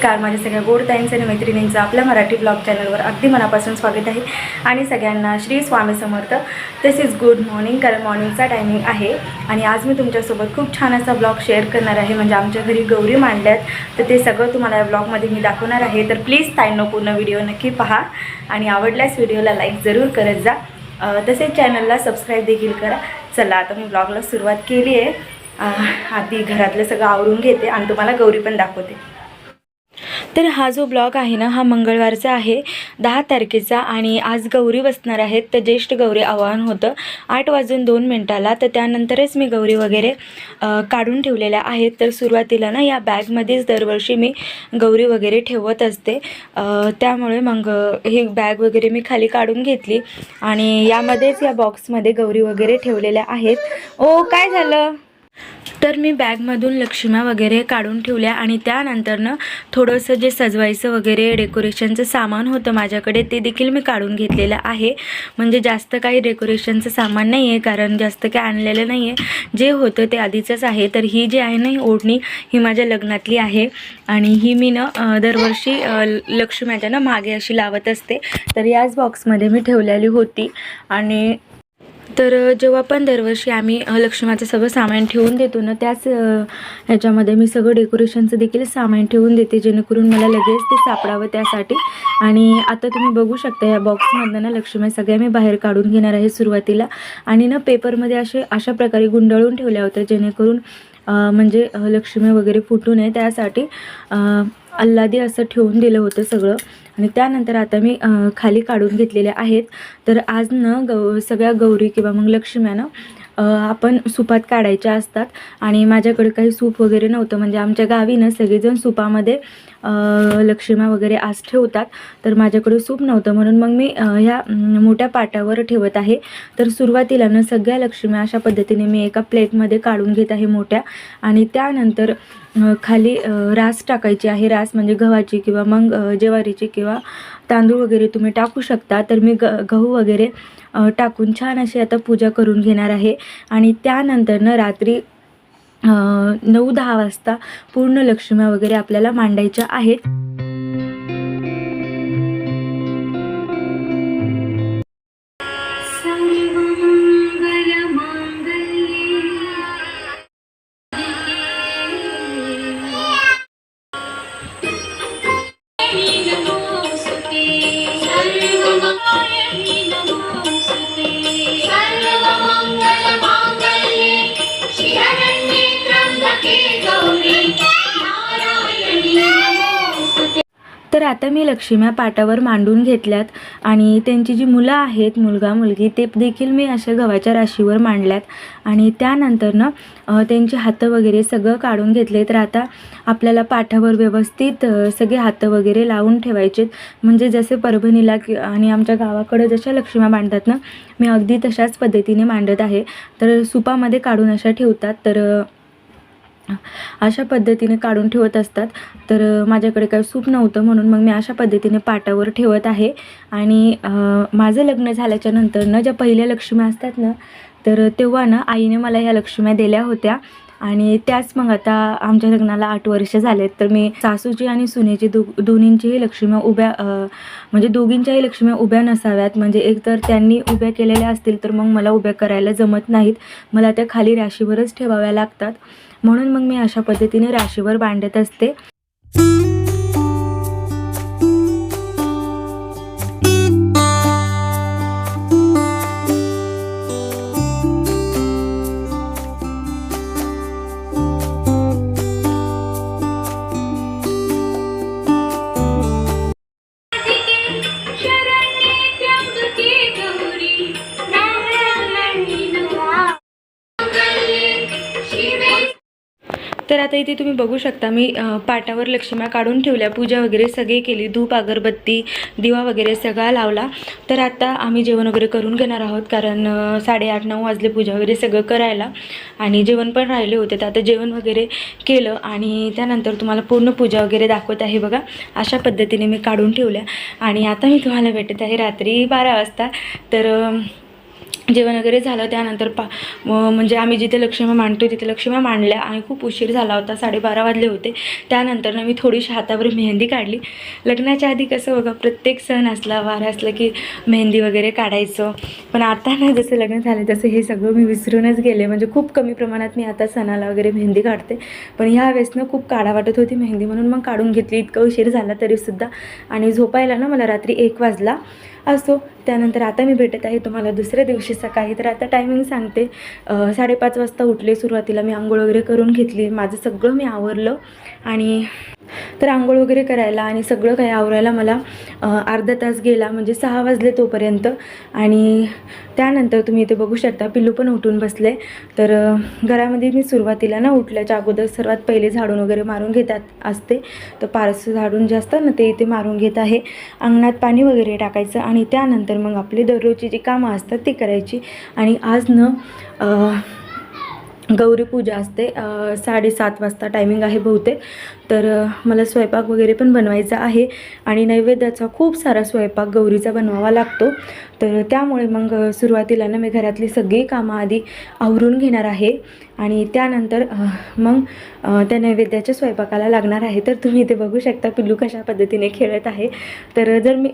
नमस्कार माझ्या सगळ्या गोड ताईंचं आणि मैत्रिणींचं आपल्या मराठी ब्लॉग चॅनलवर अगदी मनापासून स्वागत आहे. आणि सगळ्यांना श्री स्वामी समर्थ. तसेच गुड मॉर्निंग कारण मॉर्निंगचा टायमिंग आहे. आणि आज मी तुमच्यासोबत खूप छान असा ब्लॉग शेअर करणार आहे. म्हणजे आमच्या घरी गौरी मांडल्यात तर ते सगळं तुम्हाला या ब्लॉगमध्ये मी दाखवणार आहे. तर प्लीज ताईंनो पूर्ण व्हिडिओ नक्की पहा. आणि आवडल्यास व्हिडिओला लाईक जरूर करत जा. तसेच चॅनलला सबस्क्राईब देखील करा. चला आता मी ब्लॉगला सुरुवात केली आहे आधी घरातलं सगळं आवरून घेते आणि तुम्हाला गौरी पण दाखवते. तर हा जो ब्लॉग आहे ना हा मंगळवारचा आहे दहा तारखेचा आणि आज गौरी बसणार आहेत. तर ज्येष्ठ गौरी आवाहन होतं आठ वाजून दोन मिनटाला. तर त्यानंतरच मी गौरी वगैरे काढून ठेवलेल्या आहेत. तर सुरुवातीला ना या बॅगमध्येच दरवर्षी मी गौरी वगैरे ठेवत असते. त्यामुळे मग ही बॅग वगैरे मी खाली काढून घेतली आणि यामध्येच या बॉक्समध्ये गौरी वगैरे ठेवलेल्या आहेत. ओ काय झालं? तर मी बॅगमधून लक्ष्म्या वगैरे काढून ठेवल्या आणि त्यानंतरनं थोडंसं जे सजवायचं वगैरे डेकोरेशनचं सामान होतं माझ्याकडे ते देखील मी काढून घेतलेलं आहे. म्हणजे जास्त काही डेकोरेशनचं सामान नाही आहे कारण जास्त काही आणलेलं नाही आहे जे होतं ते आधीचंच आहे. तर ही जी आहे ना ही ओढणी ही माझ्या लग्नातली आहे. आणि ही मी ना दरवर्षी लक्ष्म्याच्या ना मागे अशी लावत असते. तर याच बॉक्समध्ये मी ठेवलेली होती. आणि तर जेव्हा पण दरवर्षी आम्ही लक्ष्माचं सगळं सामान ठेवून देतो ना त्याच ह्याच्यामध्ये मी सगळं डेकोरेशनचं देखील सामान ठेवून देते जेणेकरून मला लगेच ते सापडावं त्यासाठी. आणि आता तुम्ही बघू शकता या बॉक्समधनं ना लक्ष्मी सगळ्या मी बाहेर काढून घेणार आहे सुरुवातीला. आणि ना पेपरमध्ये असे अशा प्रकारे गुंडाळून ठेवल्या होत्या जेणेकरून म्हणजे लक्ष्मी वगैरे फुटू नये त्यासाठी अल्लादी असं ठेवून दिलं होतं सगळं. आणि त्यानंतर आता मी खाली काढून घेतलेल्या आहेत. तर आज न गौ सगळ्या गौरी किंवा मग लक्ष्म्यानं आपण सुपात काढायच्या असतात. आणि माझ्याकडे काही सूप वगैरे नव्हतं. म्हणजे आमच्या गावी ना सगळेजण सुपामध्ये लक्ष्मा वगैरे आज ठेवतात तर माझ्याकडे सूप नव्हतं. म्हणून मग मी ह्या मोठ्या पाटावर ठेवत आहे. तर सुरुवातीला ना सगळ्या लक्ष्म्या अशा पद्धतीने मी एका प्लेटमध्ये काढून घेत आहे मोठ्या. आणि त्यानंतर खाली रास टाकायची आहे. रास म्हणजे गव्हाची किंवा मग ज्वारीची किंवा तांदूळ वगैरे तुम्ही टाकू शकता. तर मी ग गहू वगैरे टाकून छान अशी आता पूजा करून घेणार आहे. आणि त्यानंतरनं रात्री नऊ दहा वाजता पूर्ण लक्ष्म्या वगैरे आपल्याला मांडायच्या आहेत. तर आता मी लक्ष्म्या पाटावर मांडून घेतल्यात आणि त्यांची जी मुलं आहेत मुलगा मुलगी ते देखील मी अशा गव्हाच्या राशीवर मांडल्यात. आणि त्यानंतर ना त्यांचे हातं वगैरे सगळं काढून घेतले तर आता आपल्याला पाठावर व्यवस्थित सगळे हातं वगैरे लावून ठेवायचे म्हणजे जसे परभणीला कि आणि आमच्या गावाकडं जशा लक्ष्म्या मांडतात ना मी अगदी तशाच पद्धतीने मांडत आहे. तर सुपामध्ये काढून अशा ठेवतात. तर अशा पद्धतीने काढून ठेवत असतात. तर माझ्याकडे काही सूप नव्हतं म्हणून मग मी अशा पद्धतीने पाटावर ठेवत आहे. आणि माझं लग्न झाल्याच्यानंतर ना ज्या पहिल्या लक्ष्म्या असतात ना तर तेव्हा ना आईने मला ह्या लक्ष्म्या दिल्या होत्या. आणि त्याच मग आता आमच्या लग्नाला आठ वर्ष झालेत. तर मी सासूची आणि सुनेची दो दोन्हींचीही लक्ष्म्या उभ्या म्हणजे दोघींच्याही लक्ष्म्या उभ्या नसाव्यात. म्हणजे एकतर त्यांनी उभ्या केलेल्या असतील तर मग मला उभ्या करायला जमत नाहीत. मला त्या खाली राशीवरच ठेवाव्या लागतात. म्हणून मग मी अशा पद्धतीने राशीवर बांधत असते. तर आता इथे तुम्ही बघू शकता मी पाटावर लक्ष्म्या काढून ठेवल्या. पूजा वगैरे सगळी केली. धूप अगरबत्ती दिवा वगैरे सगळा लावला. तर आता आम्ही जेवण वगैरे करून घेणार आहोत कारण साडेआठ नऊ वाजले पूजा वगैरे सगळं करायला. आणि जेवण पण राहिले होते. तर आता जेवण वगैरे केलं आणि त्यानंतर तुम्हाला पूर्ण पूजा वगैरे दाखवत आहे बघा. अशा पद्धतीने मी काढून ठेवल्या. आणि आता मी तुम्हाला भेटत आहे रात्री बारा वाजता. तर जेवण वगैरे झालं त्यानंतर पा म्हणजे आम्ही जिथे लक्ष्मी मांडतो तिथे लक्ष्मी मांडल्या आणि खूप उशीर झाला होता साडेबारा वाजले होते. त्यानंतर मी थोडीशी हातावर मेहंदी काढली. लग्नाच्या आधी कसं बघा प्रत्येक सण असला वार असला की मेहंदी वगैरे काढायचं. पण आता ना जसं लग्न झालं तसं हे सगळं मी विसरूनच गेले. म्हणजे खूप कमी प्रमाणात मी आता सणाला वगैरे मेहंदी काढते. पण ह्या वेळेसनं खूप काढा वाटत होती मेहंदी म्हणून. मग काढून घेतली इतका उशीर झाला तरीसुद्धा. आणि झोपायला ना मला रात्री एक वाजला. असो. त्यानंतर आता मी भेटत आहे तुम्हाला दुसऱ्या दिवशी सकाळी. तर आता टायमिंग सांगते. साडेपाच वाजता उठले सुरुवातीला मी आंघोळ वगैरे करून घेतली. माझं सगळं मी आवरलं. आणि तर आंघोळ वगैरे करायला आणि सगळं काही आवरायला मला अर्धा तास गेला म्हणजे सहा वाजले तोपर्यंत. आणि त्यानंतर तुम्ही इथे बघू शकता पिल्लू पण उठून बसले. तर घरामध्ये मी सुरुवातीला ना उठल्याच्या अगोदर सर्वात पहिले झाडून वगैरे मारून घेतात असते. तर पारसं झाडून जे असतात ना ते इथे मारून घेत आहे. अंगणात पाणी वगैरे टाकायचं आणि त्यानंतर मग आपली दररोजची जी कामं असतात ती करायची. आणि आज न गौरी पूजा असते. साडेसात वाजता टायमिंग आहे बहुतेक. तर मला स्वयंपाक वगैरे पण बनवायचा आहे आणि नैवेद्याचा खूप सारा स्वयंपाक गौरीचा बनवावा लागतो. तर त्यामुळे मग सुरुवातीला ना मी घरातली सगळी कामं आधी आवरून घेणार आहे आणि त्यानंतर मग त्या नैवेद्याच्या स्वयंपाकाला लागणार आहे. तर तुम्ही इथे बघू शकता पिल्लू कशा पद्धतीने खेळत आहे. तर जर मी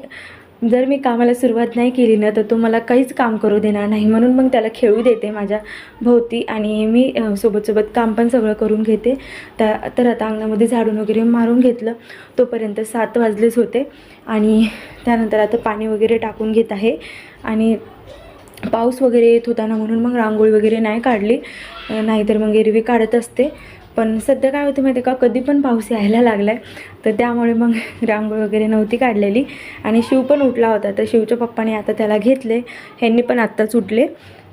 जर मी कामाला सुरुवात नाही केली ना तर तो मला काहीच काम करू देणार नाही. म्हणून मग त्याला खेळू देते माझ्या भोवती आणि मी सोबतसोबत काम पण सगळं करून घेते. त्या तर आता अंगणामध्ये झाडून वगैरे मारून घेतलं. तोपर्यंत सात वाजलेच होते आणि त्यानंतर आता पाणी वगैरे टाकून घेत आहे. आणि पाऊस वगैरे येत होता ना म्हणून मग रांगोळी वगैरे नाही काढली. नाहीतर मग एरवी काढत असते. पण सध्या काय होतं माहिती आहे का कधी पण पाऊस यायला लागला आहे तर त्यामुळे मग रांगोळी वगैरे नव्हती काढलेली. आणि शिव पण उठला होता तर शिवच्या पप्पाने आता त्याला घेतले ह्यांनी पण आत्ताच उठले.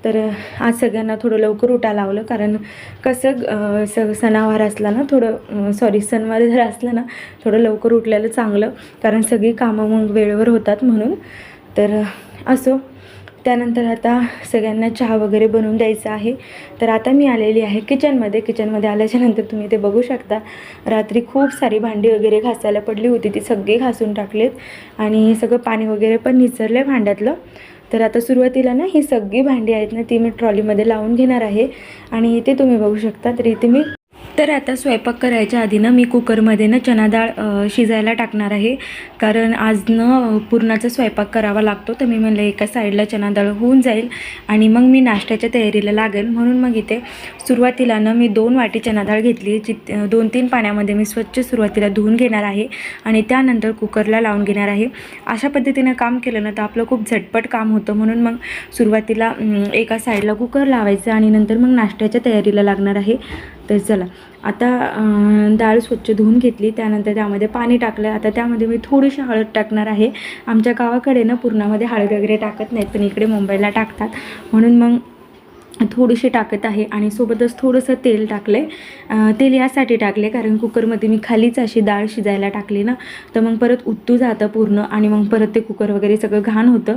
तर आज सगळ्यांना थोडं लवकर उठा लावलं कारण कसं स सणावार असला ना थोडं सॉरी सणवार जर असलं ना थोडं लवकर उठलेलं चांगलं कारण सगळी कामं मग वेळेवर होतात म्हणून. तर असो. त्यानंतर आता सगळ्यांना चहा वगैरे बनवून द्यायचा आहे. तर आता मी आलेली आहे किचनमध्ये किचनमध्ये आल्याच्यानंतर तुम्ही ते बघू शकता रात्री खूप सारी भांडी वगैरे घासायला पडली होती. ती सगळी घासून टाकलेत आणि सगळं पाणी वगैरे पण निचरलं आहे भांड्यातलं. तर आता सुरुवातीला ना ही सगळी भांडी आहेत ना ती मी ट्रॉलीमध्ये लावून घेणार आहे. आणि इथे तुम्ही बघू शकता तर इथे मी तर आता स्वयंपाक करायच्या आधी ना मी कुकरमध्ये ना चना डाळ शिजायला टाकणार आहे. कारण आज न पुरणाचा स्वयंपाक करावा लागतो तर मी म्हणलं एका साईडला चना डाळ होऊन जाईल आणि मग मी नाश्त्याच्या तयारीला लागेल. म्हणून मग इथे सुरुवातीला ना मी दोन वाटी चना डाळ घेतली जी दोन तीन पाण्यामध्ये मी स्वच्छ सुरुवातीला धुवून घेणार आहे आणि त्यानंतर कुकरला लावून घेणार आहे. अशा पद्धतीनं काम केलं ना तर आपलं खूप झटपट काम होतं. म्हणून मग सुरुवातीला एका साईडला कुकर लावायचं आणि नंतर मग नाश्त्याच्या तयारीला लागणार आहे. तर चला. आता डाळ स्वच्छ धुवून घेतली त्यानंतर त्यामध्ये पाणी टाकलं. आता त्यामध्ये मी थोडीशी हळद टाकणार आहे. आमच्या गावाकडे ना पूर्णामध्ये हळद वगैरे टाकत नाहीत पण इकडे मुंबईला टाकतात. म्हणून मग थोडीशी टाकत आहे आणि सोबतच थोडंसं तेल टाकले तेल यासाठी टाकले कारण कुकरमध्ये मी खालीच अशी डाळ शिजायला टाकली ना. तर मग परत उत्तू जातं पूर्ण आणि मग परत ते कुकर वगैरे सगळं घाण होतं.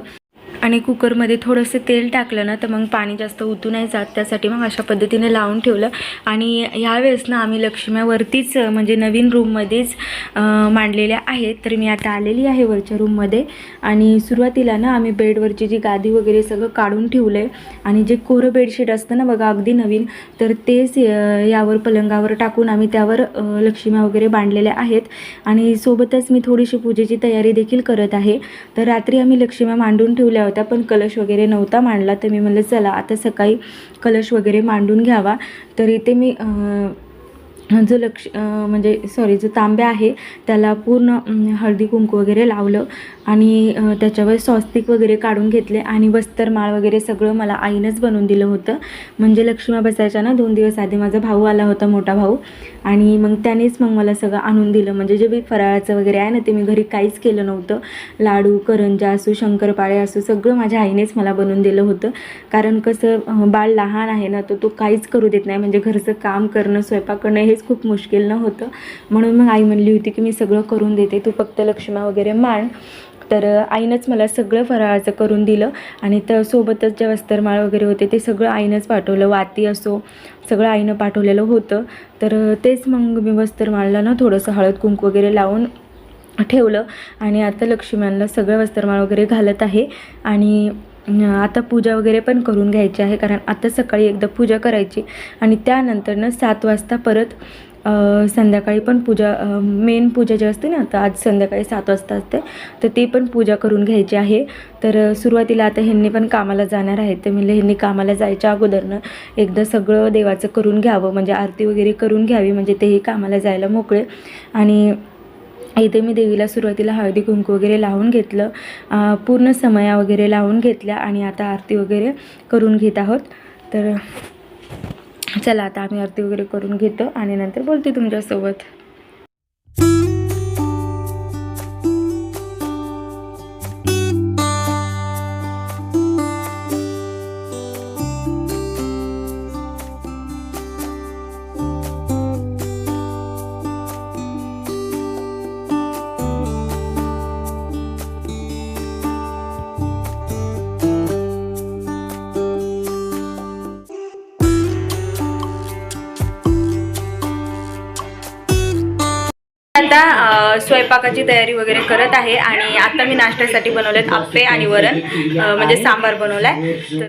आणि कुकरमध्ये थोडंसं तेल टाकलं ना तर मग पाणी जास्त उतू नाही जात. त्यासाठी मग अशा पद्धतीने लावून ठेवलं. आणि ह्यावेळेस ना आम्ही लक्ष्म्यावरतीच म्हणजे नवीन रूममध्येच मांडलेल्या आहेत. तर मी आता आलेली आहे वरच्या रूममध्ये. आणि सुरुवातीला ना आम्ही बेडवरची जी गादी वगैरे सगळं काढून ठेवलं आहे आणि जे कोरं बेडशीट असतं ना बघा अगदी नवीन तर तेच यावर पलंगावर टाकून आम्ही त्यावर लक्ष्म्या वगैरे बांधलेल्या आहेत. आणि सोबतच मी थोडीशी पूजेची तयारी देखील करत आहे. तर रात्री आम्ही लक्ष्म्या मांडून ठेवल्या होत्या पण कलश वगैरे नव्हता मांडला. तर मी म्हणलं चला आता सकाळी कलश वगैरे मांडून घ्यावा. तर इथे मी जो लक्ष म्हणजे सॉरी जो तांब्या आहे त्याला पूर्ण हळदी कुंकू वगैरे लावलं आणि त्याच्यावर स्वस्तिक वगैरे काढून घेतले आणि वस्त्रमाळ वगैरे सगळं मला आईनंच बनवून दिलं होतं. म्हणजे लक्ष्मी बसायच्या ना दोन दिवस आधी माझा भाऊ आला होता मोठा भाऊ. आणि मग त्यानेच मग मला सगळं आणून दिलं. म्हणजे जे मी फराळाचं वगैरे आहे ना ते मी घरी काहीच केलं नव्हतं. लाडू करंजा असू शंकरपाळे असू सगळं माझ्या आईनेच मला बनवून दिलं होतं. कारण कसं बाळ लहान आहे ना तर तो काहीच करू देत नाही. म्हणजे घरचं काम करणं स्वयंपाक करणं हेच खूप मुश्किल न होतं म्हणून मग आई म्हणली होती की मी सगळं करून देते तू फक्त लक्ष्मा वगैरे मांड. तर आईनंच मला सगळं फराळाचं करून दिलं आणि त्यासोबतच जे वस्त्रमाळ वगैरे होते ते सगळं आईनंच पाठवलं. वाती असो सगळं आईनं पाठवलेलं होतं. तर तेच मग मी वस्त्रमाळला ना थोडंसं हळद कुंकू वगैरे लावून ठेवलं. आणि आता लक्ष्म्यांना सगळं वस्त्रमाळ वगैरे घालत आहे. आणि आता पूजा वगैरे पण करून घ्यायची आहे कारण आता सकाळी एकदा पूजा करायची. आणि त्यानंतरनं सात वाजता परत संध्याकाळी पण पूजा मेन पूजा जी असते ना तर आज संध्याकाळी सात वाजता असते. तर ती पण पूजा करून घ्यायची आहे. तर सुरुवातीला आता ह्यांनी पण कामाला जाणार आहेत. ते म्हणले ह्यांनी कामाला जायच्या अगोदरनं एकदा सगळं देवाचं करून घ्यावं म्हणजे आरती वगैरे करून घ्यावी म्हणजे तेही कामाला जायला मोकळे. आणि इथे मी देवीला सुरुवातीला हळदी कुंकू वगैरे लावून घेतलं. पूर्ण समया वगैरे लावून घेतल्या आणि आता आरती वगैरे करून घेत आहोत. तर चला आता आम्ही आरती वगैरे करून घेतो आणि नंतर बोलते तुमच्यासोबत. आता स्वयंपाकाची तयारी वगैरे करत आहे आणि आता मी नाश्त्यासाठी बनवलेत आप्पे आणि वरण म्हणजे सांबार बनवलाय. तर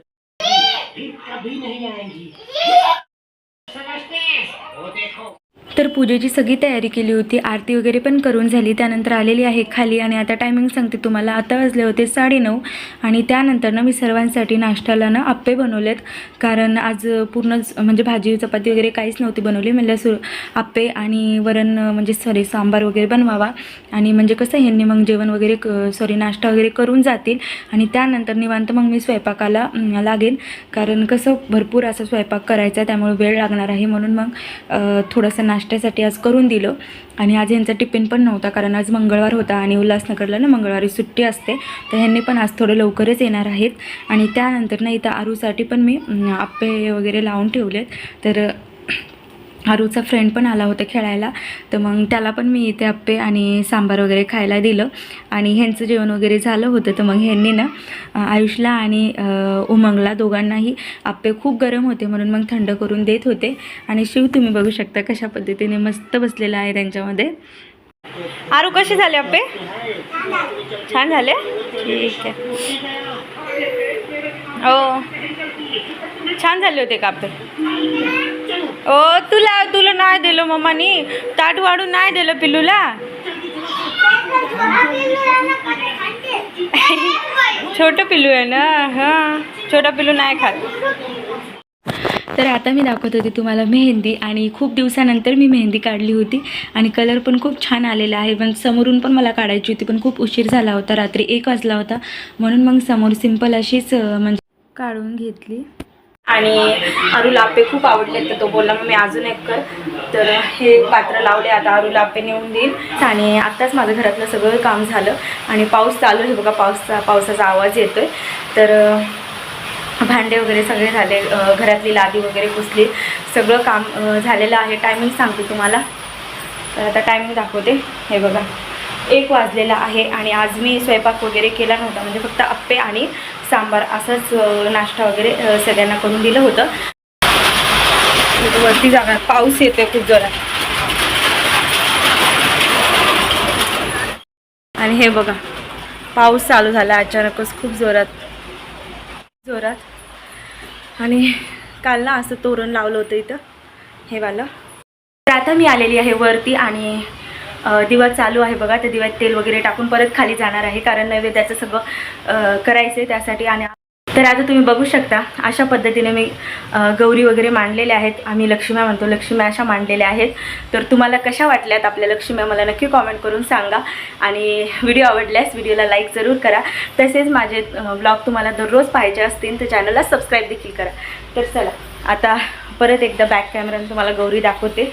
तर पूजेची सगळी तयारी केली होती. आरती वगैरे पण करून झाली. त्यानंतर आलेली आहे खाली आणि आता टायमिंग सांगते तुम्हाला. आता वाजले होते साडेनऊ आणि त्यानंतर ना मी सर्वांसाठी नाश्त्याला ना आप्पे बनवलेत. कारण आज पूर्णच म्हणजे भाजी चपाती वगैरे काहीच नव्हती बनवली. म्हणलं सु आप्पे आणि वरण म्हणजे सॉरी सांबार वगैरे बनवावा. आणि म्हणजे कसं ह्यांनी मग जेवण वगैरे क सॉरी नाश्ता वगैरे करून जातील. आणि त्यानंतर निवांत मग मी स्वयंपाकाला लागेल. लागेन कारण कसं भरपूर असा स्वयंपाक करायचा आहे. त्यामुळे वेळ लागणार आहे. म्हणून मग थोडासा नाश्ता नाश्त्यासाठी आज करून दिलं. आणि आज यांचा टिफिन पण नव्हता कारण आज मंगळवार होता आणि उल्हासनगरला ना मंगळवारी सुट्टी असते. तर ह्यांनी पण आज थोडं लवकरच येणार आहेत. आणि त्यानंतर ना इथं आरूसाठी पण मी आप्पे वगैरे लावून ठेवलेत. तर आरूचा फ्रेंड पण आला होता खेळायला. तर मग त्याला पण मी इथे आप्पे आणि सांबार वगैरे खायला दिलं. आणि ह्यांचं जेवण वगैरे झालं होतं. तर मग ह्यांनी ना आयुषला आणि उमंगला दोघांनाही आप्पे खूप गरम होते. म्हणून मग थंड करून देत होते. आणि शिव तुम्ही बघू शकता कशा पद्धतीने मस्त बसलेला आहे त्यांच्यामध्ये. आरू कसे झाले आप्पे छान झाले? ठीक आहे. हो. छान झाले होते का आप्पे ओ तुला तुला नाही दिलं मम्मानी. ताट वाढून नाही दिलं पिल्लूला. छोटं पिल्लू आहे ना? हां छोटा पिल्लू नाही खात. तर आता मी दाखवत होते तुम्हाला मेहंदी आणि खूप दिवसानंतर मी मेहंदी काढली होती आणि कलर पण खूप छान आलेला आहे. पण समोरून पण मला काढायची होती पण खूप उशीर झाला होता रात्री एक वाजला होता. म्हणून मग समोर सिंपल अशीच म्हणजे काढून घेतली. आणि अरुल आप्पे खूप आवडले तर तो बोलला मग मी अजून एक कर. तर हे पात्र लावले आता आरूला आपे नेऊन देईल. आणि आत्ताच माझं घरातलं सगळं काम झालं. आणि पाऊस चालू आहे. बघा पाऊसचा पावसाचा आवाज येतोय. तर भांडे वगैरे सगळे झाले. घरातली लादी वगैरे पुसली. सगळं काम झालेलं आहे. टायमिंग सांगते तुम्हाला. तर आता टायमिंग दाखवते. हे बघा. एक वाजलेला आहे. आणि आज मी स्वयंपाक वगैरे केला नव्हता. म्हणजे फक्त आप्पे आणि सांबार असंच नाश्ता वगैरे सगळ्यांना करून दिलं होतं. वरती जाणार पाऊस येतोय खूप जोरात. आणि हे बघा पाऊस चालू झाला अचानकच खूप जोरात. जोरात. आणि काल ना असं तोरण लावलं होतं इथं हे वालं. तर आता मी आलेली आहे वरती आणि दिवा चालू आहे बघा त्या दिव्यात तेल वगैरे टाकून परत खाली जाणार आहे कारण नैवेद्याचं सगळं करायचं आहे त्यासाठी आणि तर आता तुम्ही बघू शकता अशा पद्धतीने मी गौरी वगैरे मांडलेल्या आहेत. आम्ही लक्ष्म्या म्हणतो लक्ष्म्या अशा मांडलेल्या आहेत. तर तुम्हाला कशा वाटल्यात आपल्या लक्ष्म्या मला नक्की कॉमेंट करून सांगा. आणि व्हिडिओ आवडल्यास व्हिडिओला लाईक जरूर करा. तसेच माझे ब्लॉग तुम्हाला दररोज पाहिजे असतील तर चॅनलला सबस्क्राईब देखील करा. तर चला आता परत एकदा बॅक कॅमेऱ्याने तुम्हाला गौरी दाखवते.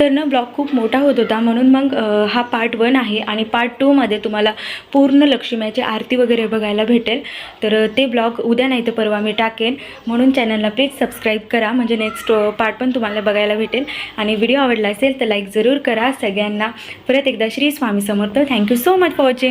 तर ना ब्लॉग खूप मोठा होत होता. म्हणून मग हा पार्ट वन आहे आणि पार्ट टूमध्ये तुम्हाला पूर्ण लक्ष्मीची आरती वगैरे बघायला भेटेल. तर ते ब्लॉग उद्या नाही तर परवा मी टाकेन. म्हणून चॅनलला प्लीज सबस्क्राईब करा. म्हणजे नेक्स्ट पार्ट पण तुम्हाला बघायला भेटेल. आणि व्हिडिओ आवडला असेल तर लाईक जरूर करा. सगळ्यांना परत एकदा Shri Swami Samarth. Thank you so much for watching